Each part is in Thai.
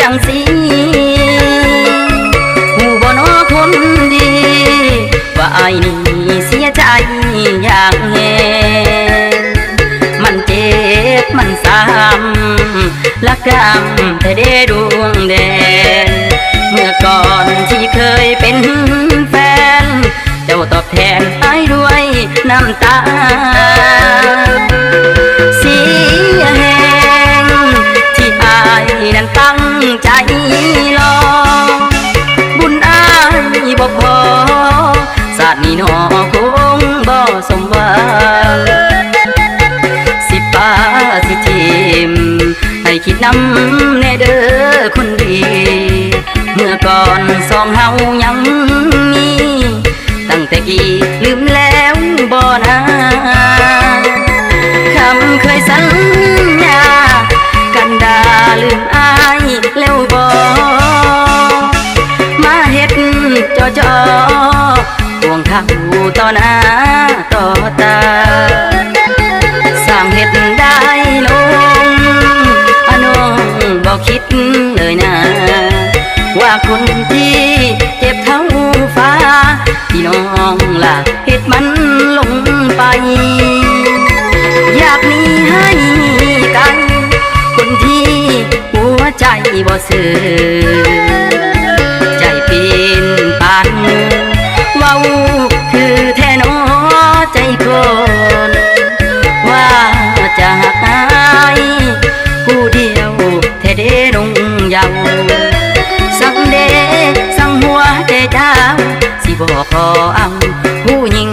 จังสีหูบ่นอคนดี ว่าไอายนี่เสียใจอย่างแหงมันเจ็บมันซ้ำละกำแต่เดดวงแดนเมื่อก่อนที่เคยเป็นแฟน เจ้าตอบแทนให้ด้วยน้ำตา ใจรอ บุญอายบ่พอสาดนี้หนอคงบ่สมหวังสิป้าสิทิมให้คิดนำแน่เด้อคนดี เมื่อก่อนสองเฮายังมี ตั้งแต่กี่ หน้าต่อตา สร้างเฮ็ดได้ลงอานงบอกคิดเลยนะ ว่าคนที่เจ็บเท่าฟ้า ที่น้องล่ะเฮ็ดมันลงไป อยากหนีให้กัน คนที่หัวใจบ่ซื่อ สิบอกขอเอาผู้หญิง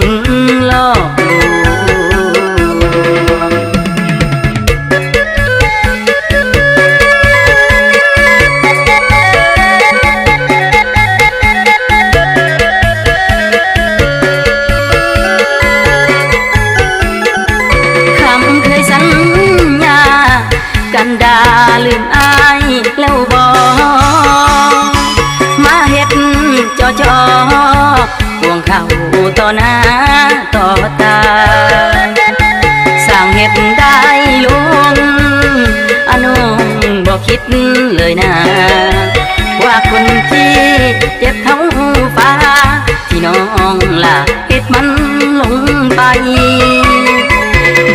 ต่อหน้าต่อตา สร้างเฮ็ดได้ลุงอานงบอกคิดเลยนะ ว่าคนที่เจ็บเท่าฟ้า ที่น้องล่ะเฮ็ดมันลงไป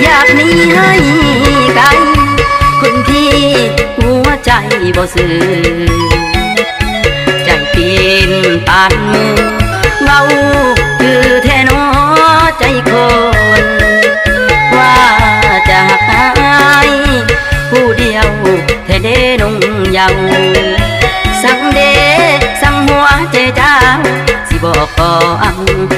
อยากหนีให้ไกลคนที่หัวใจบ่ซื่อใจเป็นปานมือเว้า บอกก่อน